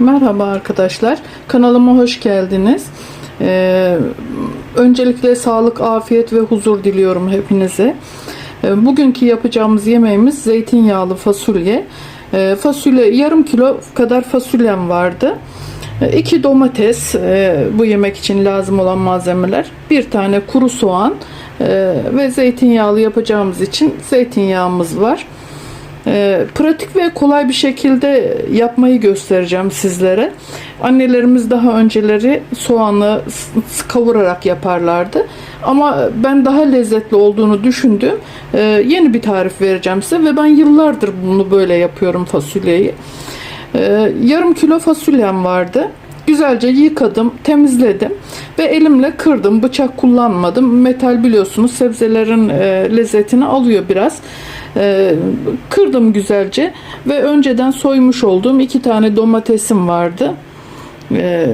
Merhaba arkadaşlar. Kanalıma hoş geldiniz. Ee, öncelikle sağlık, afiyet ve huzur diliyorum hepinize. Ee, bugünkü yapacağımız yemeğimiz zeytinyağlı fasulye. Ee, fasulye yarım kilo kadar fasulyem vardı. 2 domates e, bu yemek için lazım olan malzemeler. Bir tane kuru soğan e, ve zeytinyağlı yapacağımız için zeytinyağımız var. Ee, pratik ve kolay bir şekilde yapmayı göstereceğim sizlere. Annelerimiz daha önceleri soğanı kavurarak yaparlardı. Ama ben daha lezzetli olduğunu düşündüm. Ee, yeni bir tarif vereceğim size ve ben yıllardır bunu böyle yapıyorum fasulyeyi. Ee, yarım kilo fasulyem vardı. Güzelce yıkadım, temizledim ve elimle kırdım. Bıçak kullanmadım. Metal biliyorsunuz sebzelerin e, lezzetini alıyor biraz. E, kırdım güzelce ve önceden soymuş olduğum iki tane domatesim vardı. E,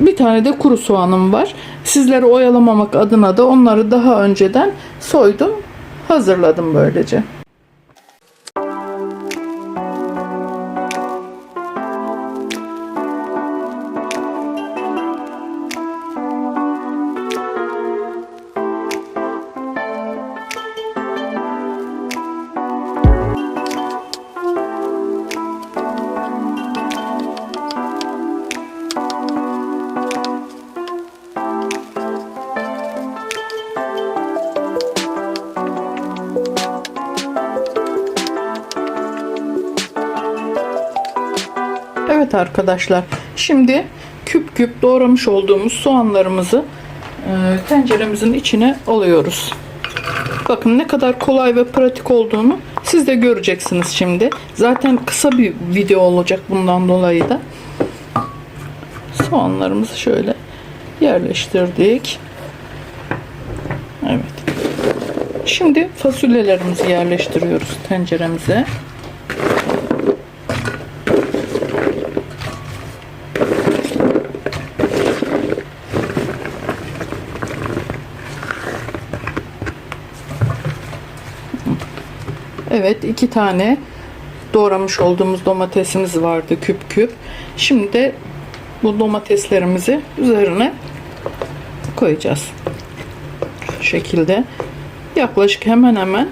bir tane de kuru soğanım var. Sizleri oyalamamak adına da onları daha önceden soydum, hazırladım böylece. Arkadaşlar şimdi küp küp doğramış olduğumuz soğanlarımızı e, tenceremizin içine alıyoruz. Bakın ne kadar kolay ve pratik olduğunu siz de göreceksiniz şimdi. Zaten kısa bir video olacak bundan dolayı da. Soğanlarımızı şöyle yerleştirdik. Evet. Şimdi fasulyelerimizi yerleştiriyoruz tenceremize. Evet iki tane doğramış olduğumuz domatesimiz vardı küp küp. Şimdi de bu domateslerimizi üzerine koyacağız. Şu şekilde yaklaşık hemen hemen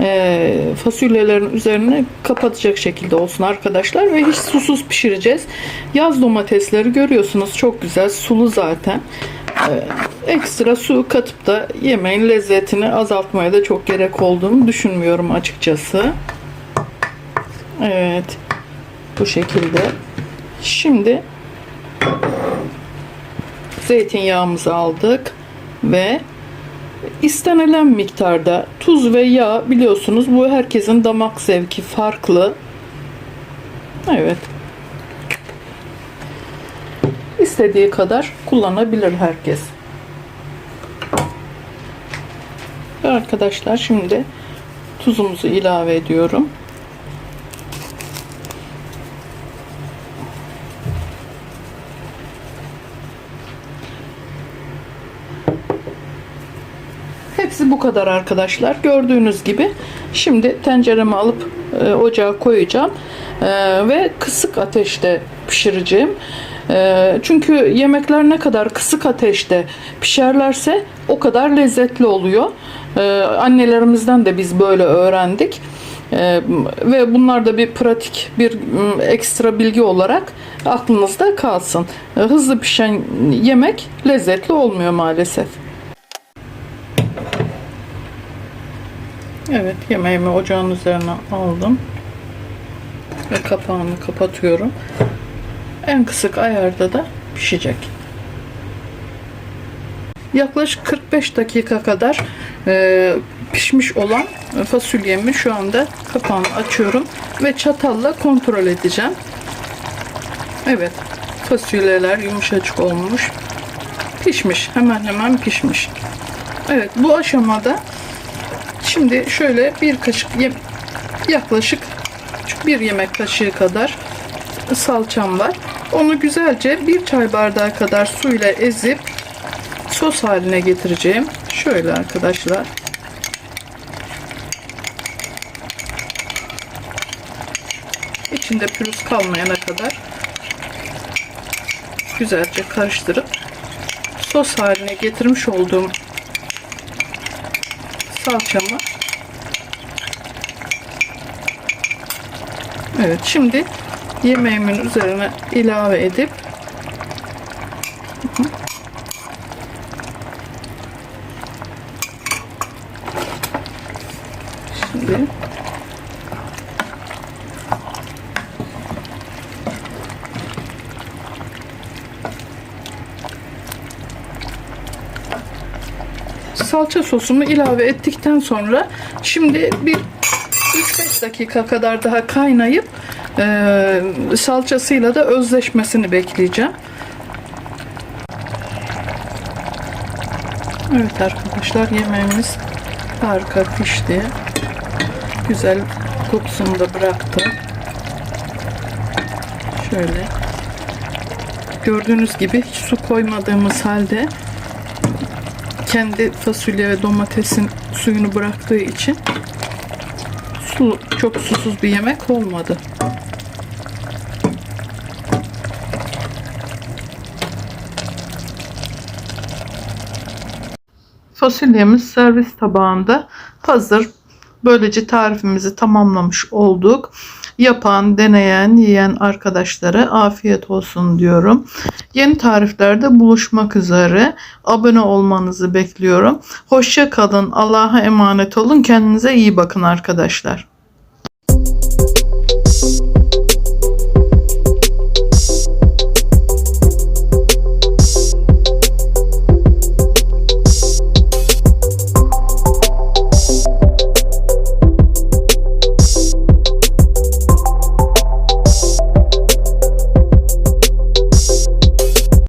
e, fasulyelerin üzerine kapatacak şekilde olsun arkadaşlar ve hiç susuz pişireceğiz. Yaz domatesleri görüyorsunuz çok güzel sulu zaten. Ekstra su katıp da yemeğin lezzetini azaltmaya da çok gerek olduğunu düşünmüyorum açıkçası. Evet. Bu şekilde. Şimdi zeytinyağımızı aldık ve istenilen miktarda tuz ve yağ biliyorsunuz bu herkesin damak zevki farklı. Evet. İstediği kadar kullanabilir herkes. Ve Arkadaşlar şimdi tuzumuzu ilave ediyorum. Hepsi bu kadar arkadaşlar. Gördüğünüz gibi şimdi tenceremi alıp e, ocağa koyacağım E, ve kısık ateşte pişireceğim. E, çünkü yemekler ne kadar kısık ateşte pişerlerse o kadar lezzetli oluyor. E, annelerimizden de biz böyle öğrendik. E, ve bunlar da bir pratik bir ekstra bilgi olarak aklınızda kalsın. Hızlı pişen yemek lezzetli olmuyor maalesef. Evet yemeğimi ocağın üzerine aldım. Ve kapağını kapatıyorum. En kısık ayarda da pişecek. Yaklaşık 45 dakika kadar e, pişmiş olan fasulyemi şu anda kapağını açıyorum ve çatalla kontrol edeceğim. Evet fasulyeler yumuşacık olmuş. Pişmiş hemen hemen pişmiş. Evet bu aşamada Şimdi şöyle bir kaşık yaklaşık bir yemek kaşığı kadar salçam var. Onu güzelce bir çay bardağı kadar suyla ezip sos haline getireceğim. Şöyle arkadaşlar. İçinde pürüz kalmayana kadar güzelce karıştırıp sos haline getirmiş olduğum salçamı Evet şimdi yemeğimin üzerine ilave edip Şimdi salça sosumu ilave ettikten sonra şimdi bir 3-5 dakika kadar daha kaynayıp e, salçasıyla da özleşmesini bekleyeceğim. Evet arkadaşlar yemeğimiz harika pişti. Güzel kokusunu da bıraktı. Şöyle. Gördüğünüz gibi hiç su koymadığımız halde kendi fasulye ve domatesin suyunu bıraktığı için su çok susuz bir yemek olmadı. Fasulyemiz servis tabağında hazır. Böylece tarifimizi tamamlamış olduk. Yapan, deneyen, yiyen arkadaşlara afiyet olsun diyorum. Yeni tariflerde buluşmak üzere. Abone olmanızı bekliyorum. Hoşça kalın. Allah'a emanet olun. Kendinize iyi bakın arkadaşlar.